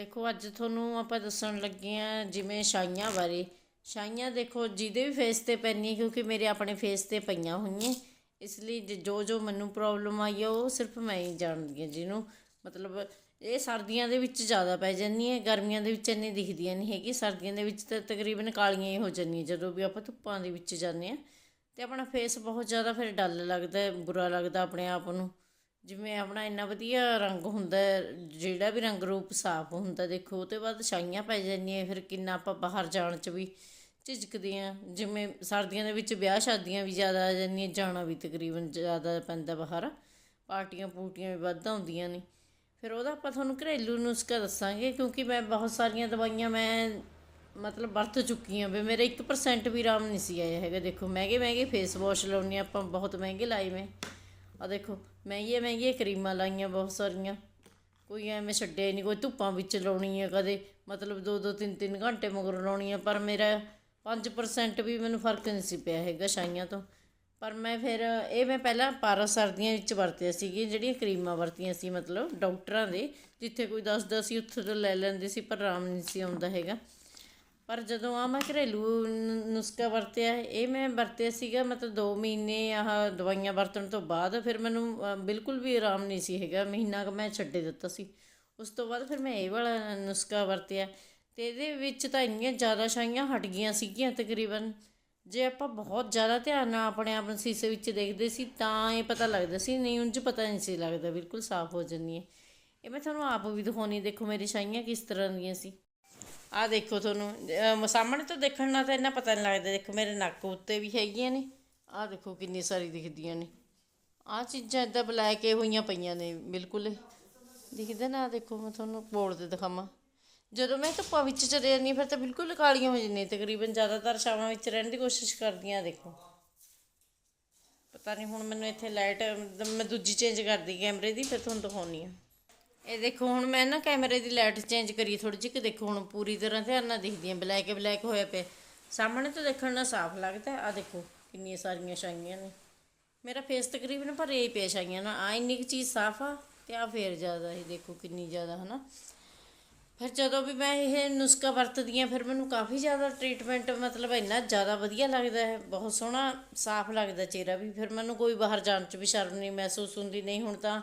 ਦੇਖੋ, ਅੱਜ ਤੁਹਾਨੂੰ ਆਪਾਂ ਦੱਸਣ ਲੱਗੇ ਆ ਜਿਵੇਂ ਛਾਈਆਂ ਬਾਰੇ। ਛਾਈਆਂ ਦੇਖੋ, ਜਿਹਦੇ ਵੀ ਫੇਸ ਤੇ ਪੈਣੀ ਕਿਉਂਕਿ ਮੇਰੇ ਆਪਣੇ ਫੇਸ ਤੇ ਪਈਆਂ ਹੋਈਆਂ। ਇਸ ਲਈ ਜ- ਜੋ ਜੋ ਮੈਨੂੰ ਪ੍ਰੋਬਲਮ ਆਈ ਆ, ਉਹ ਸਿਰਫ ਮੈਂ ਹੀ ਜਾਣਦੀ ਹਾਂ ਜਿਹਨੂੰ। ਮਤਲਬ ਇਹ ਸਰਦੀਆਂ ਦੇ ਵਿੱਚ ਜ਼ਿਆਦਾ ਪੈ ਜਾਂਦੀ ਹੈ, ਗਰਮੀਆਂ ਦੇ ਵਿੱਚ ਇੰਨੀ ਦਿਖਦੀਆਂ ਨਹੀਂ ਹੈਗੀ। ਸਰਦੀਆਂ ਦੇ ਵਿੱਚ ਤਾਂ ਤਕਰੀਬਨ ਕਾਲੀਆਂ ਹੀ ਹੋ ਜਾਂਦੀਆਂ, ਜਦੋਂ ਵੀ ਆਪਾਂ ਧੁੱਪਾਂ ਦੇ ਵਿੱਚ ਜਾਂਦੇ ਆ ਤੇ ਆਪਣਾ ਫੇਸ ਬਹੁਤ ਜ਼ਿਆਦਾ ਫਿਰ ਡੱਲ ਲੱਗਦਾ ਬੁਰਾ ਲੱਗਦਾ ਆਪਣੇ ਆਪ ਨੂੰ। ਜਿਵੇਂ ਆਪਣਾ ਇੰਨਾ ਵਧੀਆ ਰੰਗ ਹੁੰਦਾ ਜਿਹੜਾ ਵੀ ਰੰਗ ਰੂਪ ਸਾਫ਼ ਹੁੰਦਾ, ਦੇਖੋ, ਉਹ ਤੋਂ ਬਾਅਦ ਛਾਈਆਂ ਪੈ ਜਾਂਦੀਆਂ, ਫਿਰ ਕਿੰਨਾ ਆਪਾਂ ਬਾਹਰ ਜਾਣ 'ਚ ਵੀ ਝਿਜਕਦੇ ਆ ਜਿਵੇਂ ਸਰਦੀਆਂ ਦੇ ਵਿੱਚ ਵਿਆਹ ਸ਼ਾਦੀਆਂ ਵੀ ਜ਼ਿਆਦਾ ਆ ਜਾਂਦੀਆਂ, ਜਾਣਾ ਵੀ ਤਕਰੀਬਨ ਜ਼ਿਆਦਾ ਪੈਂਦਾ ਬਾਹਰ, ਪਾਰਟੀਆਂ ਪੂਟੀਆਂ ਵੀ ਵੱਧ ਹੁੰਦੀਆਂ ਨੇ। ਫਿਰ ਉਹਦਾ ਆਪਾਂ ਤੁਹਾਨੂੰ ਘਰੇਲੂ ਨੁਸਖਾ ਦੱਸਾਂਗੇ, ਕਿਉਂਕਿ ਮੈਂ ਬਹੁਤ ਸਾਰੀਆਂ ਦਵਾਈਆਂ ਮੈਂ ਮਤਲਬ ਵਰਤ ਚੁੱਕੀ ਹਾਂ, ਵੀ ਮੇਰੇ 1% ਵੀ ਆਰਾਮ ਨਹੀਂ ਸੀ ਆਇਆ ਹੈਗਾ। ਦੇਖੋ ਮਹਿੰਗੇ ਮਹਿੰਗੇ ਫੇਸ ਵਾਸ਼ ਲਾਉਣੀ ਆਪਾਂ, ਬਹੁਤ ਮਹਿੰਗੇ ਲਾਏ ਮੈਂ। ਆ ਦੇਖੋ ਮਹਿੰਗੀਆਂ ਮਹਿੰਗੀਆਂ ਕਰੀਮਾਂ ਲਾਈਆਂ ਬਹੁਤ ਸਾਰੀਆਂ। ਕੋਈ ਐਵੇਂ ਛੱਡਿਆ ਹੀ ਨਹੀਂ, ਕੋਈ ਧੁੱਪਾਂ ਵਿੱਚ ਲਾਉਣੀ ਹੈ ਕਦੇ। ਮਤਲਬ ਦੋ ਦੋ, ਤਿੰਨ ਤਿੰਨ ਘੰਟੇ ਮਗਰ ਲਾਉਣੀ ਹੈ ਪਰ ਮੇਰਾ 5% ਵੀ ਮੈਨੂੰ ਫ਼ਰਕ ਨਹੀਂ ਸੀ ਪਿਆ ਹੈਗਾ ਛਾਈਆਂ ਤੋਂ। ਪਰ ਮੈਂ ਫਿਰ ਇਹ ਮੈਂ ਪਹਿਲਾਂ ਪਾਰਾ ਸਰਦੀਆਂ ਵਿੱਚ ਵਰਤਿਆ ਸੀਗੀ ਜਿਹੜੀਆਂ ਕਰੀਮਾਂ ਵਰਤੀਆਂ ਸੀ, ਮਤਲਬ ਡਾਕਟਰਾਂ ਦੇ, ਜਿੱਥੇ ਕੋਈ ਦੱਸਦਾ ਸੀ ਉੱਥੇ ਤੋਂ ਲੈ ਲੈਂਦੇ ਸੀ, ਪਰ ਆਰਾਮ ਨਹੀਂ ਸੀ ਆਉਂਦਾ ਹੈਗਾ। ਪਰ ਜਦੋਂ ਆ ਮੈਂ ਘਰੇਲੂ ਨ- ਨੁਸਖਾ ਵਰਤਿਆ, ਇਹ ਮੈਂ ਵਰਤਿਆ ਸੀਗਾ ਮਤਲਬ 2 ਮਹੀਨੇ ਆਹ ਦਵਾਈਆਂ ਵਰਤਣ ਤੋਂ ਬਾਅਦ, ਫਿਰ ਮੈਨੂੰ ਬਿਲਕੁਲ ਵੀ ਆਰਾਮ ਨਹੀਂ ਸੀ ਹੈਗਾ, ਮਹੀਨਾ ਕੁ ਮੈਂ ਛੱਡੇ ਦਿੱਤਾ ਸੀ। ਉਸ ਤੋਂ ਬਾਅਦ ਫਿਰ ਮੈਂ ਇਹ ਵਾਲਾ ਨੁਸਖਾ ਵਰਤਿਆ ਤੇ ਇਹਦੇ ਵਿੱਚ ਤਾਂ ਇੰਨੀਆਂ ਜ਼ਿਆਦਾ ਛਾਈਆਂ ਹਟ ਗਈਆਂ ਸੀਗੀਆਂ ਤਕਰੀਬਨ। ਜੇ ਆਪਾਂ ਬਹੁਤ ਜ਼ਿਆਦਾ ਧਿਆਨ ਨਾਲ ਆਪਣੇ ਆਪ ਨੂੰ ਸੀਸੇ ਵਿੱਚ ਦੇਖਦੇ ਸੀ, ਤਾਂ ਇਹ ਪਤਾ ਲੱਗਦਾ ਸੀ, ਨਹੀਂ ਉਂਝ ਪਤਾ ਨਹੀਂ ਸੀ ਲੱਗਦਾ, ਬਿਲਕੁਲ ਸਾਫ਼ ਹੋ ਜਾਂਦੀ ਹੈ ਇਹ ਮੈਂ ਤੁਹਾਨੂੰ ਆਪ ਵੀ ਦਿਖਾਉਣੀ, ਦੇਖੋ ਮੇਰੀ ਛਾਈਆਂ ਕਿਸ ਤਰ੍ਹਾਂ ਦੀਆਂ ਸੀ। ਆ ਦੇਖੋ ਤੁਹਾਨੂੰ ਸਾਹਮਣੇ ਤੋਂ ਦੇਖਣ ਨਾਲ ਤਾਂ ਇੰਨਾ ਪਤਾ ਨਹੀਂ ਲੱਗਦਾ ਦੇਖੋ ਮੇਰੇ ਨੱਕ ਉੱਤੇ ਵੀ ਹੈਗੀਆਂ ਨੇ। ਆ ਦੇਖੋ ਕਿੰਨੀ ਸਾਰੀ ਦਿਖਦੀਆਂ ਨੇ। ਆ ਚੀਜ਼ਾਂ ਇਦਾਂ ਬਲੈਕ ਇਹ ਹੋਈਆਂ ਪਈਆਂ ਨੇ ਬਿਲਕੁਲ। ਦਿਖਦੇ ਨਾ ਆਹ ਦੇਖੋ ਮੈਂ ਤੁਹਾਨੂੰ ਕੋਲ ਤੇ ਦਿਖਾਵਾਂ। ਜਦੋਂ ਮੈਂ ਧੁੱਪਾਂ ਵਿੱਚ ਚਲੇ ਜਾਂਦੀ ਹਾਂ, ਫਿਰ ਤਾਂ ਬਿਲਕੁਲ ਕਾਲੀਆਂ ਹੋ ਜਾਂਦੀਆਂ ਤਕਰੀਬਨ ਜ਼ਿਆਦਾਤਰ ਛਾਵਾਂ ਵਿੱਚ ਰਹਿਣ ਦੀ ਕੋਸ਼ਿਸ਼ ਕਰਦੀ ਹਾਂ ਦੇਖੋ। ਪਤਾ ਨਹੀਂ ਹੁਣ ਮੈਨੂੰ ਇੱਥੇ ਲਾਈਟ ਮੈਂ ਦੂਜੀ ਚੇਂਜ ਕਰਦੀ ਕੈਮਰੇ ਦੀ ਫਿਰ ਤੁਹਾਨੂੰ ਦਿਖਾਉਣੀ ਆ ਇਹ ਦੇਖੋ, ਹੁਣ ਮੈਂ ਨਾ ਕੈਮਰੇ ਦੀ ਲਾਈਟ ਚੇਂਜ ਕਰੀ ਥੋੜੀ ਜਿਹੀ ਕਿ ਦੇਖੋ, ਹੁਣ ਪੂਰੀ ਤਰ੍ਹਾਂ ਧਿਆਨ ਨਾਲ ਦਿਖਦੀ ਹੈ, ਬਲੈਕ ਬਲੈਕ ਹੋਇਆ ਪਿਆ। ਸਾਹਮਣੇ ਤੋਂ ਦੇਖਣ ਨਾਲ ਸਾਫ਼ ਲੱਗਦਾ ਆ ਦੇਖੋ, ਕਿੰਨੀਆਂ ਸਾਰੀਆਂ ਛਾਈਆਂ ਨੇ। ਮੇਰਾ ਫੇਸ ਤਕਰੀਬਨ ਭਰੇ ਹੀ ਪਿਆ ਛਾਈਆਂ ਨਾਲ। ਆ ਇੰਨੀ ਕੁ ਚੀਜ਼ ਸਾਫ਼ ਆ ਤੇ ਆ ਫੇਰ ਜ਼ਿਆਦਾ ਹੀ ਦੇਖੋ, ਕਿੰਨੀ ਜ਼ਿਆਦਾ, ਹਨਾ। ਫਿਰ ਜਦੋਂ ਵੀ ਮੈਂ ਇਹ ਨੁਸਖਾ ਵਰਤਦੀ ਹਾਂ, ਫਿਰ ਮੈਨੂੰ ਕਾਫੀ ਜ਼ਿਆਦਾ ਟ੍ਰੀਟਮੈਂਟ ਮਤਲਬ ਇੰਨਾ ਜ਼ਿਆਦਾ ਵਧੀਆ ਲੱਗਦਾ ਹੈ, ਬਹੁਤ ਸੋਹਣਾ, ਸਾਫ਼ ਲੱਗਦਾ ਚਿਹਰਾ ਵੀ। ਫਿਰ ਮੈਨੂੰ ਕੋਈ ਬਾਹਰ ਜਾਣ 'ਚ ਵੀ ਸ਼ਰਮ ਨਹੀਂ ਮਹਿਸੂਸ ਹੁੰਦੀ, ਨਹੀਂ ਹੁਣ ਤਾਂ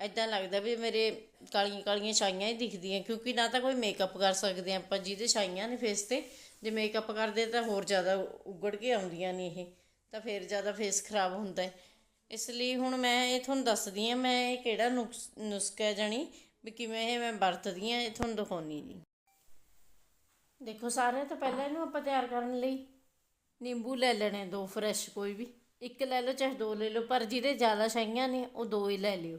ਇੱਦਾਂ ਲੱਗਦਾ ਵੀ ਮੇਰੇ ਕਾਲੀਆਂ ਕਾਲੀਆਂ ਛਾਈਆਂ ਹੀ ਦਿਖਦੀਆਂ, ਕਿਉਂਕਿ ਨਾ ਤਾਂ ਕੋਈ ਮੇਕਅਪ ਕਰ ਸਕਦੇ ਆਪਾਂ, ਜਿਹਦੇ ਛਾਈਆਂ ਨੇ ਫੇਸ ਤੇ, ਜੇ ਮੇਕਅਪ ਕਰਦੇ ਤਾਂ ਹੋਰ ਜ਼ਿਆਦਾ ਉੱਗੜ ਕੇ ਆਉਂਦੀਆਂ ਨੇ ਇਹ, ਤਾਂ ਫਿਰ ਜ਼ਿਆਦਾ ਫੇਸ ਖਰਾਬ ਹੁੰਦਾ ਹੈ। ਇਸ ਲਈ ਹੁਣ ਮੈਂ ਇਹ ਤੁਹਾਨੂੰ ਦੱਸਦੀ ਹਾਂ, ਮੈਂ ਇਹ ਕਿਹੜਾ ਨੁਕਸ, ਨੁਸਖਾ ਹੈ ਜਾਣੀ, ਵੀ ਕਿਵੇਂ ਇਹ ਮੈਂ ਵਰਤਦੀ ਹਾਂ, ਇਹ ਤੁਹਾਨੂੰ ਦਿਖਾਉਣੀ ਜੀ। ਦੇਖੋ ਸਾਰੇ ਤੋਂ ਪਹਿਲਾਂ ਇਹਨੂੰ ਆਪਾਂ ਤਿਆਰ ਕਰਨ ਲਈ ਨਿੰਬੂ ਲੈ ਲੈਣੇ ਦੋ ਫਰੈਸ਼ ਕੋਈ ਵੀ। ਇੱਕ ਲੈ ਲਓ, ਚਾਹੇ ਦੋ ਲੈ ਲਓ, ਪਰ ਜਿਹਦੇ ਜ਼ਿਆਦਾ ਛਾਈਆਂ ਨੇ, ਉਹ ਦੋ ਹੀ ਲੈ ਲਿਓ।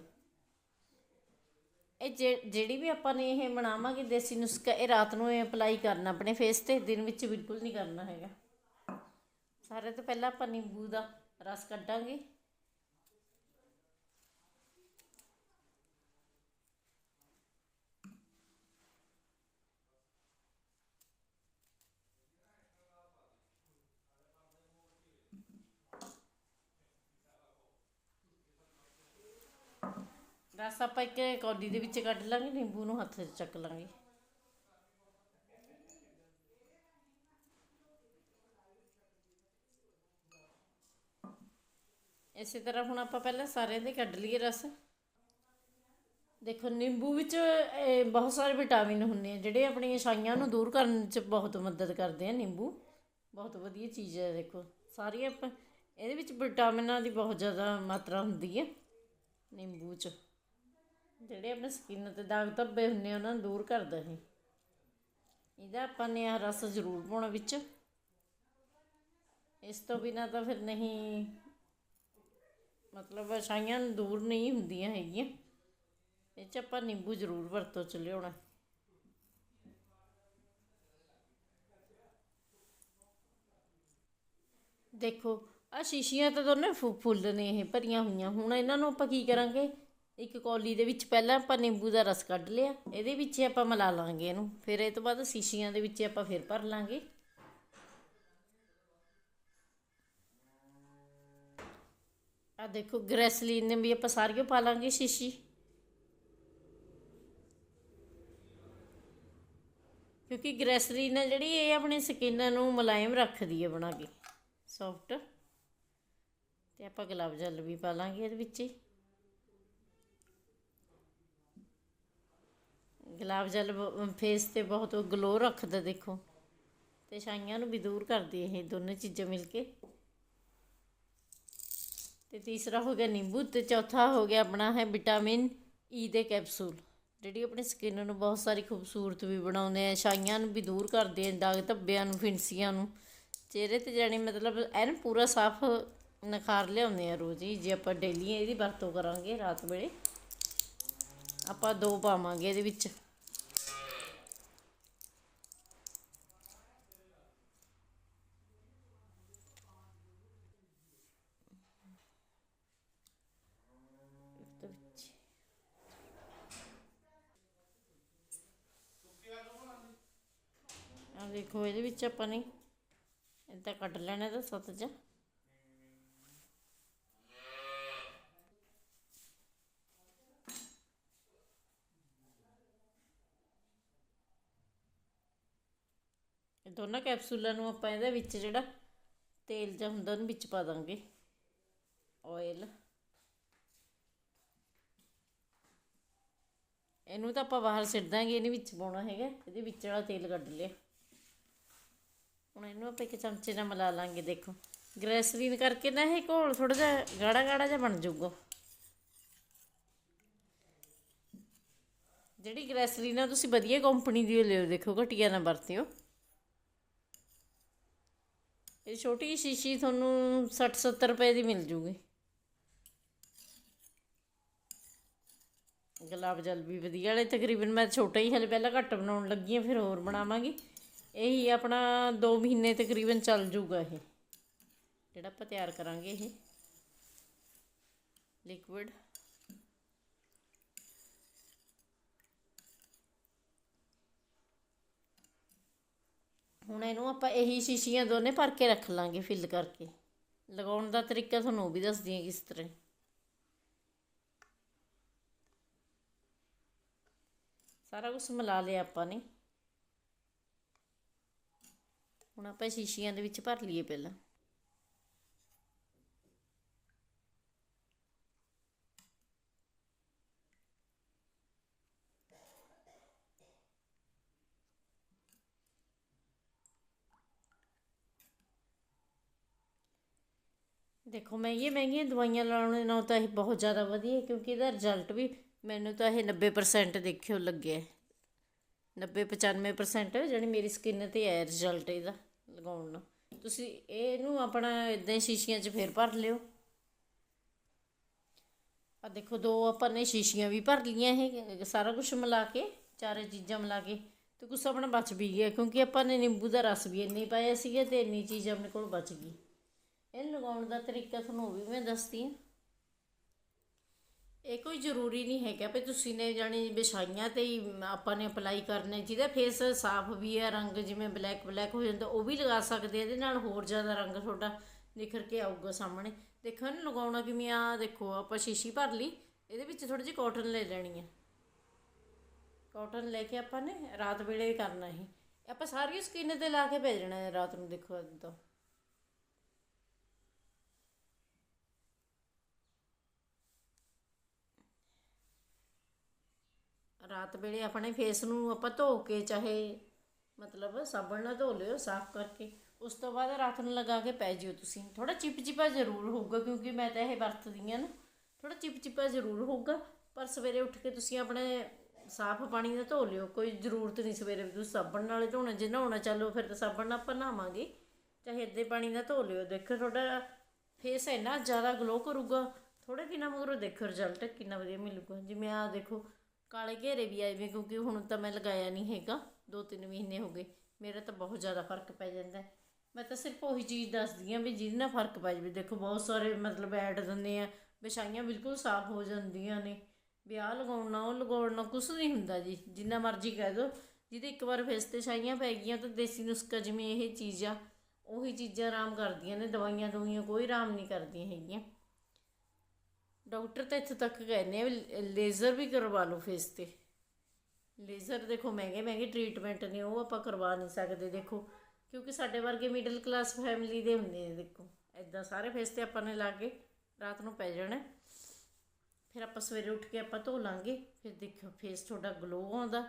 ਇਹ ਜੇ- ਜਿਹੜੀ ਵੀ ਆਪਾਂ ਨੇ ਇਹ ਬਣਾਵਾਂਗੇ ਦੇਸੀ ਨੁਸਖਾ, ਇਹ ਰਾਤ ਨੂੰ ਇਹ ਅਪਲਾਈ ਕਰਨਾ, ਆਪਣੇ ਫੇਸ ਤੇ, ਦਿਨ ਵਿੱਚ ਬਿਲਕੁਲ ਨਹੀਂ ਕਰਨਾ ਹੈਗਾ। ਸਾਰੇ ਤੋਂ ਪਹਿਲਾਂ ਆਪਾਂ ਨਿੰਬੂ ਦਾ ਰਸ ਕੱਢਾਂਗੇ। ਰਸ ਆਪਾਂ ਇੱਕ ਕੌਡੀ ਦੇ ਵਿੱਚ ਕੱਢ ਲਾਂਗੇ, ਨਿੰਬੂ ਨੂੰ ਹੱਥ 'ਚ ਚੱਕ ਲਾਂਗੇ। ਇਸੇ ਤਰ੍ਹਾਂ ਹੁਣ ਆਪਾਂ ਪਹਿਲਾਂ ਸਾਰਿਆਂ ਦੇ ਕੱਢ ਲਈਏ ਰਸ। ਦੇਖੋ, ਨਿੰਬੂ ਵਿੱਚ ਬਹੁਤ ਸਾਰੇ ਵਿਟਾਮਿਨ ਹੁੰਦੇ ਆ, ਜਿਹੜੇ ਆਪਣੀਆਂ ਛਾਈਆਂ ਨੂੰ ਦੂਰ ਕਰਨ 'ਚ ਬਹੁਤ ਮਦਦ ਕਰਦੇ ਆ ਨਿੰਬੂ। ਬਹੁਤ ਵਧੀਆ ਚੀਜ਼ ਹੈ ਦੇਖੋ। ਸਾਰੀਆਂ ਆਪਾਂ, ਇਹਦੇ ਵਿੱਚ ਵਿਟਾਮਿਨਾਂ ਦੀ ਬਹੁਤ ਜ਼ਿਆਦਾ ਮਾਤਰਾ ਹੁੰਦੀ ਹੈ ਨਿੰਬੂ 'ਚ। ਜਿਹੜੇ ਆਪਣੇ ਸਕਿਨ ਤੇ ਦਾਗ ਧੱਬੇ ਹੁੰਦੇ ਉਹਨਾਂ ਨੂੰ ਦੂਰ ਕਰਦਾ ਇਹ। ਇਹਦਾ ਆਪਾਂ ਨੇ ਆ ਰਸ ਜ਼ਰੂਰ ਪਾਉਣਾ ਵਿੱਚ। ਇਸ ਤੋਂ ਬਿਨਾ ਤਾਂ ਫਿਰ ਨਹੀਂ, ਮਤਲਬ ਛਾਈਆਂ ਦੂਰ ਨਹੀਂ ਹੁੰਦੀਆਂ ਹੈਗੀਆਂ। ਇਹ ਚ ਆਪਾਂ ਨਿੰਬੂ ਜ਼ਰੂਰ ਵਰਤੋਂ ਚ ਲਿਆਉਣਾ। ਦੇਖੋ ਆ ਸ਼ੀਸ਼ੀਆਂ ਤਾਂ ਦੋਨੇ ਫੁ- ਫੁੱਲ ਨੇ ਇਹ ਭਰੀਆਂ ਹੋਈਆਂ। ਹੁਣ ਇਹਨਾਂ ਨੂੰ ਆਪਾਂ ਕੀ ਕਰਾਂਗੇ? ਇੱਕ ਕੌਲੀ ਦੇ ਵਿੱਚ ਪਹਿਲਾਂ ਆਪਾਂ ਨਿੰਬੂ ਦਾ ਰਸ ਕੱਢ ਲਿਆ, ਇਹਦੇ ਵਿੱਚ ਹੀ ਆਪਾਂ ਮਿਲਾ ਲਾਂਗੇ ਇਹਨੂੰ। ਫਿਰ ਇਹ ਤੋਂ ਬਾਅਦ ਸ਼ੀਸ਼ੀਆਂ ਦੇ ਵਿੱਚ ਆਪਾਂ ਫਿਰ ਭਰ ਲਾਂਗੇ। ਆ ਦੇਖੋ, ਗ੍ਰੈਸਲੀਨ ਨੇ ਵੀ ਆਪਾਂ ਸਾਰੀਆਂ ਪਾ ਲਾਂਗੇ ਸ਼ੀਸ਼ੀ। ਕਿਉਂਕਿ ਗ੍ਰੈਸਲੀਨ ਹੈ ਜਿਹੜੀ, ਇਹ ਆਪਣੀ ਸਕਿਨ ਨੂੰ ਮੁਲਾਇਮ ਰੱਖਦੀ ਹੈ ਬਣਾ ਕੇ। ਸੌਫਟ। ਤੇ ਆਪਾਂ ਗੁਲਾਬ ਜਲ ਵੀ ਪਾ ਲਾਂਗੇ ਇਹਦੇ ਵਿੱਚ। ਗੁਲਾਬ ਜਲ ਫੇਸ ਤੇ ਬਹੁਤ ਗਲੋ ਰੱਖਦਾ ਦੇਖੋ। ਤੇ ਛਾਈਆਂ ਨੂੰ ਵੀ ਦੂਰ ਕਰਦੀ ਇਹ ਦੋਨੇ ਚੀਜ਼ਾਂ ਮਿਲ ਕੇ। ਤੇ ਤੀਸਰਾ ਹੋ ਗਿਆ ਨਿੰਬੂ ਤੇ ਚੌਥਾ ਹੋ ਗਿਆ ਆਪਣਾ ਹੈ ਵਿਟਾਮਿਨ ਈ ਦੇ ਕੈਪਸੂਲ। ਜਿਹੜੀ ਆਪਣੀ ਸਕਿਨ ਨੂੰ ਬਹੁਤ ਸਾਰੀ ਖੂਬਸੂਰਤ ਵੀ ਬਣਾਉਂਦੇ ਆ ਛਾਈਆਂ ਨੂੰ ਵੀ ਦੂਰ ਕਰਦੇ ਆ ਦਾਗ ਧੱਬਿਆਂ ਨੂੰ ਫਿੰਸੀਆਂ ਨੂੰ। ਚਿਹਰੇ ਤੇ ਜਾਣੀ ਮਤਲਬ ਐਨ ਪੂਰਾ ਸਾਫ਼ ਨਖਾਰ ਲਿਆਉਂਦੇ ਆ ਰੋਜ਼ ਹੀ, ਜੇ ਆਪਾਂ ਡੇਲੀ ਇਹਦੀ ਵਰਤੋਂ ਕਰਾਂਗੇ ਰਾਤ ਵੇਲੇ। ਆਪਾਂ ਦੋ ਪਾਵਾਂਗੇ ਇਹਦੇ ਵਿੱਚ। ਆ ਦੇਖੋ, ਇਹਦੇ ਵਿੱਚ ਆਪਾਂ ਨੇ ਇਦਾਂ ਕੱਟ ਲੈਣਾ ਤਾਂ ਸੱਤ ਚ। ਦੋਨਾਂ ਕੈਪਸੂਲਾਂ ਨੂੰ ਆਪਾਂ ਇਹਦੇ ਵਿੱਚ ਜਿਹੜਾ ਤੇਲ ਜਾਂ ਹੁੰਦਾ ਉਹਨੂੰ ਵਿੱਚ ਪਾ ਦਾਂਗੇ। ਆਇਲ ਇਹਨੂੰ ਤਾਂ ਆਪਾਂ ਬਾਹਰ ਸਿੱਟ ਦਾਂਗੇ, ਇਹਨੇ ਵਿੱਚ ਪਾਉਣਾ ਹੈਗਾ, ਇਹਦੇ ਵਿੱਚ ਵਾਲਾ ਤੇਲ ਕੱਢ ਲਿਆ। ਹੁਣ ਇਹਨੂੰ ਆਪਾਂ ਇੱਕ ਚਮਚੇ ਨਾਲ ਮਿਲਾ ਲਾਂਗੇ, ਦੇਖੋ। ਗ੍ਰੈਸਰੀਨ ਕਰਕੇ ਨਾ ਇਹ ਘੋਲ ਥੋੜਾ ਜਿਹਾ ਗਾੜਾ ਗਾੜਾ ਜਿਹਾ ਬਣ ਜਾਊਗਾ। ਜਿਹੜੀ ਗ੍ਰੈਸਰੀਨ ਆ, ਤੁਸੀਂ ਵਧੀਆ ਕੰਪਨੀ ਦੀ ਲਿਓ, ਦੇਖੋ, ਘਟੀਆ ਨਾ ਵਰਤਿਓ। ਇਹ ਛੋਟੀ ਜਿਹੀ ਸ਼ੀਸ਼ੀ ਤੁਹਾਨੂੰ 60 70 ਰੁਪਏ ਦੀ ਮਿਲ ਜੂਗੀ। ਗੁਲਾਬ ਜਲ ਵੀ ਵਧੀਆ ਵਾਲੇ ਤਕਰੀਬਨ ਮੈਂ ਛੋਟਾ ਹੀ ਹਲੇ ਪਹਿਲਾਂ ਘੱਟ ਬਣਾਉਣ ਲੱਗੀ ਆ ਫਿਰ ਹੋਰ ਬਣਾਵਾਂਗੀ। ਇਹੀ ਆਪਣਾ 2 ਮਹੀਨੇ ਤਕਰੀਬਨ ਚੱਲ ਜੂਗਾ ਇਹ। ਜਿਹੜਾ ਆਪਾਂ ਤਿਆਰ ਕਰਾਂਗੇ ਇਹ। ਲਿਕੁਇਡ ਹੁਣ ਇਹਨੂੰ ਆਪਾਂ ਇਹੀ ਸ਼ੀਸ਼ੀਆਂ ਦੋਨੇ ਭਰ ਕੇ ਰੱਖ ਲਾਂਗੇ ਫਿਲ ਕਰਕੇ। ਲਗਾਉਣ ਦਾ ਤਰੀਕਾ ਤੁਹਾਨੂੰ ਉਹ ਵੀ ਦੱਸਦੀ ਹਾਂ ਕਿਸ ਤਰ੍ਹਾਂ। ਸਾਰਾ ਕੁਝ ਮਿਲਾ ਲਿਆ ਆਪਾਂ ਨੇ। ਹੁਣ ਆਪਾਂ ਸ਼ੀਸ਼ੀਆਂ ਦੇ ਵਿੱਚ ਭਰ ਲਈਏ ਪਹਿਲਾਂ। ਦੇਖੋ, ਮਹਿੰਗੀਆਂ ਮਹਿੰਗੀਆਂ ਦਵਾਈਆਂ ਲਾਉਣ ਨਾਲੋਂ ਤਾਂ ਇਹ ਬਹੁਤ ਜ਼ਿਆਦਾ ਵਧੀਆ ਕਿਉਂਕਿ ਇਹਦਾ ਰਿਜ਼ਲਟ ਵੀ ਮੈਨੂੰ ਤਾਂ ਇਹ 90% ਦੇਖਿਓ ਲੱਗਿਆ 90 95% ਜਿਹੜੀ ਮੇਰੀ ਸਕਿਨ ਤੇ ਹੈ ਰਿਜ਼ਲਟ ਇਹਦਾ ਲਗਾਉਣ ਨਾਲ ਤੁਸੀਂ ਇਹਨੂੰ ਆਪਣਾ ਇਦਾਂ ਹੀ ਸ਼ੀਸ਼ੀਆਂ 'ਚ ਫੇਰ ਭਰ ਲਿਓ। ਆ ਦੇਖੋ, ਦੋ ਆਪਾਂ ਨੇ ਸ਼ੀਸ਼ੀਆਂ ਵੀ ਭਰ ਲਈਆਂ ਇਹ, ਸਾਰਾ ਕੁਝ ਮਿਲਾ ਕੇ, ਚਾਰੇ ਚੀਜ਼ਾਂ ਮਿਲਾ ਕੇ, ਤੇ ਕੁਛ ਆਪਣਾ ਬਚ ਵੀ ਗਿਆ, ਕਿਉਂਕਿ ਆਪਾਂ ਨੇ ਨਿੰਬੂ ਦਾ ਰਸ ਵੀ ਇੰਨੇ ਪਾਇਆ ਸੀਗਾ ਤੇ ਇੰਨੀ ਚੀਜ਼ ਆਪਣੇ ਕੋਲ ਬਚ ਗਈ। ਇਹ ਲਗਾਉਣ ਦਾ ਤਰੀਕਾ ਤੁਹਾਨੂੰ ਉਹ ਵੀ ਮੈਂ ਦੱਸਦੀ ਹਾਂ। ਇਹ ਕੋਈ ਜ਼ਰੂਰੀ ਨਹੀਂ ਹੈਗਾ ਵੀ ਤੁਸੀਂ ਨੇ ਜਾਣੀ ਵਿਛਾਈਆਂ ਤੇ ਹੀ ਆਪਾਂ ਨੇ ਅਪਲਾਈ ਕਰਨੇ, ਜਿਹਦਾ ਫੇਸ ਸਾਫ਼ ਵੀ ਹੈ, ਰੰਗ ਜਿਵੇਂ ਬਲੈਕ ਬਲੈਕ ਹੋ ਜਾਂਦਾ, ਉਹ ਵੀ ਲਗਾ ਸਕਦੇ ਇਹਦੇ ਨਾਲ ਹੋਰ ਜ਼ਿਆਦਾ ਰੰਗ ਤੁਹਾਡਾ ਨਿਖਰ ਕੇ ਆਊਗਾ ਸਾਹਮਣੇ। ਦੇਖੋ, ਇਹਨੂੰ ਲਗਾਉਣਾ ਕਿਵੇਂ ਆ, ਦੇਖੋ, ਆਪਾਂ ਸ਼ੀਸ਼ੀ ਭਰ ਲਈ, ਇਹਦੇ ਵਿੱਚ ਥੋੜੀ ਜਿਹੀ ਕਾਟਨ ਲੈ ਲੈਣੀ ਹੈ ਕਾਟਨ ਲੈ ਕੇ ਆਪਾਂ ਨੇ ਰਾਤ ਵੇਲੇ ਕਰਨਾ ਇਹ ਆਪਾਂ ਸਾਰੀ ਸਕਿਨ ਤੇ ਲਾ ਕੇ ਭੇਜਣਾ ਹੈ ਰਾਤ ਨੂੰ, ਦੇਖੋ ਇਦਾਂ ਰਾਤ ਵੇਲੇ ਆਪਣੇ ਫੇਸ ਨੂੰ ਆਪਾਂ ਧੋ ਕੇ ਚਾਹੇ ਮਤਲਬ ਸਾਬਣ ਨਾਲ ਧੋ ਲਿਓ, ਸਾਫ਼ ਕਰਕੇ। ਉਸ ਤੋਂ ਬਾਅਦ ਰਾਤ ਨੂੰ ਲਗਾ ਕੇ ਪੈ ਜਿਓ ਤੁਸੀਂ। ਥੋੜਾ ਚਿਪਚਿਪਾ ਜ਼ਰੂਰ ਹੋਊਗਾ, ਕਿਉਂਕਿ ਮੈਂ ਤਾਂ ਇਹ ਵਰਤਦੀ ਹਾਂ ਨਾ। ਥੋੜਾ ਚਿਪਚਿਪਾ ਜ਼ਰੂਰ ਹੋਊਗਾ, ਪਰ ਸਵੇਰੇ ਉੱਠ ਕੇ ਤੁਸੀਂ ਆਪਣੇ ਸਾਫ਼ ਪਾਣੀ ਨਾਲ ਧੋ ਲਿਓ। ਕੋਈ ਜ਼ਰੂਰਤ ਨਹੀਂ ਸਵੇਰੇ ਤੁਸੀਂ ਸਾਬਣ ਨਾਲ ਧੋਣਾ। ਜੇ ਨਹਾਉਣਾ ਚੱਲੋ, ਫਿਰ ਤਾਂ ਸਾਬਣ ਨਾਲ ਆਪਾਂ ਨਹਾਵਾਂਗੇ। ਚਾਹੇ ਇੱਦੇ ਪਾਣੀ ਨਾਲ ਧੋ ਲਿਓ। ਦੇਖੋ, ਤੁਹਾਡਾ ਫੇਸ ਇੰਨਾ ਜ਼ਿਆਦਾ ਗਲੋ ਕਰੂਗਾ। ਥੋੜੇ ਦਿਨਾਂ ਮਗਰੋਂ ਦੇਖੋ ਰਿਜ਼ਲਟ ਕਿੰਨਾ ਵਧੀਆ ਮਿਲੂਗਾ। ਜਿਵੇਂ ਆ ਦੇਖੋ ਕਾਲੇ ਘੇਰੇ ਵੀ ਆਏ ਵੇ ਕਿਉਂਕਿ ਹੁਣ ਤਾਂ ਮੈਂ ਲਗਾਇਆ ਨਹੀਂ ਹੈਗਾ, ਦੋ ਤਿੰਨ ਮਹੀਨੇ ਹੋ ਗਏ। ਮੇਰਾ ਤਾਂ ਬਹੁਤ ਜ਼ਿਆਦਾ ਫ਼ਰਕ ਪੈ ਜਾਂਦਾ ਮੈਂ ਤਾਂ ਸਿਰਫ ਉਹੀ ਚੀਜ਼ ਦੱਸਦੀ ਹਾਂ ਵੀ ਜਿਹਦੇ ਨਾਲ ਫ਼ਰਕ ਪੈ ਜਾਵੇ। ਦੇਖੋ ਬਹੁਤ ਸਾਰੇ ਮਤਲਬ ਐਡ ਦਿੰਦੇ ਆ, ਵਿਛਾਈਆਂ ਬਿਲਕੁਲ ਸਾਫ਼ ਹੋ ਜਾਂਦੀਆਂ ਨੇ। ਵੀ ਆਹ ਲਗਾਉਣ ਉਹ ਲਗਾਉਣ ਨਾਲ ਕੁਛ ਨਹੀਂ ਹੁੰਦਾ ਜੀ। ਜਿੰਨਾ ਮਰਜ਼ੀ ਕਹਿ ਦਿਓ ਜਿਹਦੇ ਇੱਕ ਵਾਰ ਫੇਸ ਤੇ ਛਾਈਆਂ ਪੈ ਗਈਆਂ ਤਾਂ ਦੇਸੀ ਨੁਸਖਾ ਜਿਵੇਂ ਇਹ ਚੀਜ਼ ਆ ਉਹੀ ਚੀਜ਼ਾਂ ਆਰਾਮ ਕਰਦੀਆਂ ਨੇ ਦਵਾਈਆਂ ਦਵਾਈਆਂ ਕੋਈ ਆਰਾਮ ਨਹੀਂ ਕਰਦੀਆਂ ਹੈਗੀਆਂ। ਡਾਕਟਰ ਤਾਂ ਇੱਥੇ ਤੱਕ ਕਹਿੰਦੇ ਆ ਵੀ ਲੇਜ਼ਰ ਵੀ ਕਰਵਾ ਲਓ ਫੇਸ ਤੇ। ਲੇਜ਼ਰ ਦੇਖੋ ਮਹਿੰਗੇ ਮਹਿੰਗੇ ਟ੍ਰੀਟਮੈਂਟ ਨੇ, ਉਹ ਆਪਾਂ ਕਰਵਾ ਨਹੀਂ ਸਕਦੇ, ਦੇਖੋ। ਕਿਉਂਕਿ ਸਾਡੇ ਵਰਗੇ ਮਿਡਲ ਕਲਾਸ ਫੈਮਿਲੀ ਦੇ ਹੁੰਦੇ ਨੇ, ਦੇਖੋ। ਐਦਾਂ ਸਾਰੇ ਫੇਸ ਤੇ ਆਪਾਂ ਨੇ ਲਾ ਕੇ ਰਾਤ ਨੂੰ ਪੈ ਜਾਣਾ। ਫਿਰ ਆਪਾਂ ਸਵੇਰੇ ਉੱਠ ਕੇ ਆਪਾਂ ਧੋ ਲਾਂਗੇ, ਫਿਰ ਦੇਖਿਓ ਫੇਸ ਤੁਹਾਡਾ ਗਲੋ ਆਉਂਦਾ।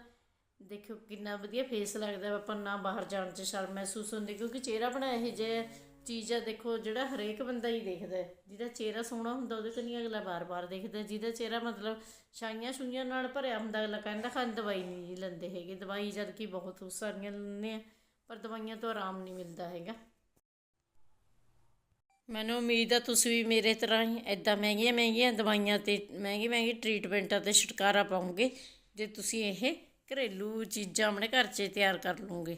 ਦੇਖਿਓ ਕਿੰਨਾ ਵਧੀਆ ਫੇਸ ਲੱਗਦਾ ਆਪਾਂ ਨਾ ਬਾਹਰ ਜਾਣ 'ਚ ਸ਼ਰਮ ਮਹਿਸੂਸ ਹੁੰਦੀ, ਕਿਉਂਕਿ ਚਿਹਰਾ ਬਣਾ ਇਹ ਜੇ ਚੀਜ਼ ਆ ਦੇਖੋ, ਜਿਹੜਾ ਹਰੇਕ ਬੰਦਾ ਹੀ ਦੇਖਦਾ ਹੈ। ਜਿਹਦਾ ਚਿਹਰਾ ਸੋਹਣਾ ਹੁੰਦਾ, ਉਹਦੇ ਕੰਨੀ ਅਗਲਾ ਬਾਰ-ਬਾਰ ਦੇਖਦਾ। ਜਿਹਦਾ ਚਿਹਰਾ ਮਤਲਬ ਛਾਈਆਂ ਛੁਈਆਂ ਨਾਲ ਭਰਿਆ ਹੁੰਦਾ, ਅਗਲਾ ਕਹਿੰਦਾ ਖਾਂ ਦਵਾਈ ਨਹੀਂ ਲੈਂਦੇ ਹੈਗੇ। ਦਵਾਈ ਜਦ ਕਿ ਬਹੁਤ ਸਾਰੀਆਂ ਲੈਂਦੇ ਆ, ਪਰ ਦਵਾਈਆਂ ਤੋਂ ਆਰਾਮ ਨਹੀਂ ਮਿਲਦਾ ਹੈਗਾ। ਮੈਨੂੰ ਉਮੀਦ ਆ ਤੁਸੀਂ ਵੀ ਮੇਰੇ ਤਰ੍ਹਾਂ ਹੀ ਐਦਾਂ ਮਹਿੰਗੀਆਂ ਮਹਿੰਗੀਆਂ ਦਵਾਈਆਂ ਤੇ ਮਹਿੰਗੀ ਮਹਿੰਗੀ ਟ੍ਰੀਟਮੈਂਟਾਂ ਤੇ ਛੁਟਕਾਰਾ ਪਾਓਗੇ, ਜੇ ਤੁਸੀਂ ਇਹ ਘਰੇਲੂ ਚੀਜ਼ਾਂ ਆਪਣੇ ਘਰ 'ਚ ਤਿਆਰ ਕਰ ਲਓਗੇ।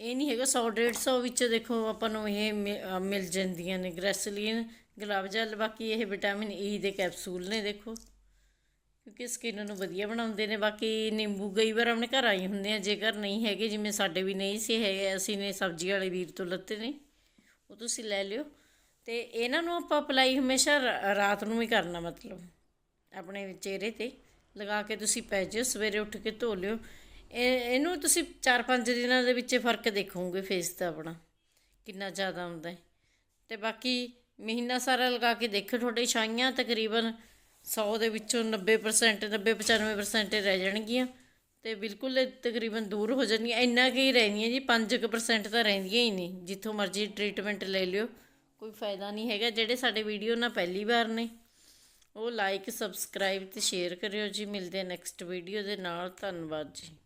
ਇਹ ਨਹੀਂ ਹੈਗਾ 100 150 ਵਿੱਚ ਦੇਖੋ ਆਪਾਂ ਨੂੰ ਇਹ ਮਿਲ ਜਾਂਦੀਆਂ ਨੇ। ਗ੍ਰੈਸਲੀਨ, ਗੁਲਾਬ ਜਲ, ਬਾਕੀ ਇਹ ਵਿਟਾਮਿਨ ਈ ਦੇ ਕੈਪਸੂਲ ਨੇ ਦੇਖੋ। ਕਿਉਂਕਿ ਸਕਿਨ ਨੂੰ ਵਧੀਆ ਬਣਾਉਂਦੇ ਨੇ। ਬਾਕੀ ਨਿੰਬੂ, ਕਈ ਵਾਰ ਆਪਣੇ ਘਰ ਆਈ ਹੁੰਦੇ ਆ, ਜੇਕਰ ਨਹੀਂ ਹੈਗੇ, ਜਿਵੇਂ ਸਾਡੇ ਵੀ ਨਹੀਂ ਸੀ ਹੈਗੇ, ਅਸੀਂ ਨੇ ਸਬਜ਼ੀ ਵਾਲੇ ਵੀਰ ਤੋਂ ਲੱਤੇ ਨੇ, ਉਹ ਤੁਸੀਂ ਲੈ ਲਿਓ। ਤੇ ਇਹਨਾਂ ਨੂੰ ਆਪਾਂ ਅਪਲਾਈ ਹਮੇਸ਼ਾ ਰਾਤ ਨੂੰ ਹੀ ਕਰਨਾ ਮਤਲਬ, ਆਪਣੇ ਚਿਹਰੇ ਤੇ। ਲਗਾ ਕੇ ਤੁਸੀਂ ਪੈ ਜਿਓ, ਸਵੇਰੇ ਉੱਠ ਕੇ ਧੋ ਲਿਓ। ਇਹਨੂੰ ਤੁਸੀਂ 4-5 ਦਿਨਾਂ ਦੇ ਵਿੱਚ ਫ਼ਰਕ ਦੇਖੋਗੇ ਫੇਸ ਦਾ ਆਪਣਾ, ਕਿੰਨਾ ਜ਼ਿਆਦਾ ਆਉਂਦਾ ਹੈ। ਤੇ ਬਾਕੀ ਮਹੀਨਾ ਸਾਰਾ ਲਗਾ ਕੇ ਦੇਖੋ, ਤੁਹਾਡੇ ਛਾਈਆਂ ਤਕਰੀਬਨ 100 ਦੇ ਵਿੱਚੋਂ 90% 90-95% ਰਹਿ ਜਾਣਗੀਆਂ। ਤੇ ਬਿਲਕੁਲ ਤਕਰੀਬਨ ਦੂਰ ਹੋ ਜਾਣਗੀਆਂ। ਇੰਨਾ ਕੀ ਰਹਿੰਦੀਆਂ ਜੀ 5% ਤਾਂ ਰਹਿੰਦੀਆਂ ਹੀ ਨਹੀਂ। ਜਿੱਥੋਂ ਮਰਜ਼ੀ ਟ੍ਰੀਟਮੈਂਟ ਲੈ ਲਿਓ, ਕੋਈ ਫਾਇਦਾ ਨਹੀਂ ਹੈਗਾ। ਜਿਹੜੇ ਸਾਡੇ ਵੀਡੀਓ ਨਾਲ ਪਹਿਲੀ ਵਾਰ ਨੇ, ਉਹ ਲਾਈਕ ਸਬਸਕ੍ਰਾਈਬ ਤੇ ਸ਼ੇਅਰ ਕਰਿਓ ਜੀ। ਮਿਲਦੇ ਆ ਨੈਕਸਟ ਵੀਡੀਓ ਦੇ ਨਾਲ। ਧੰਨਵਾਦ ਜੀ।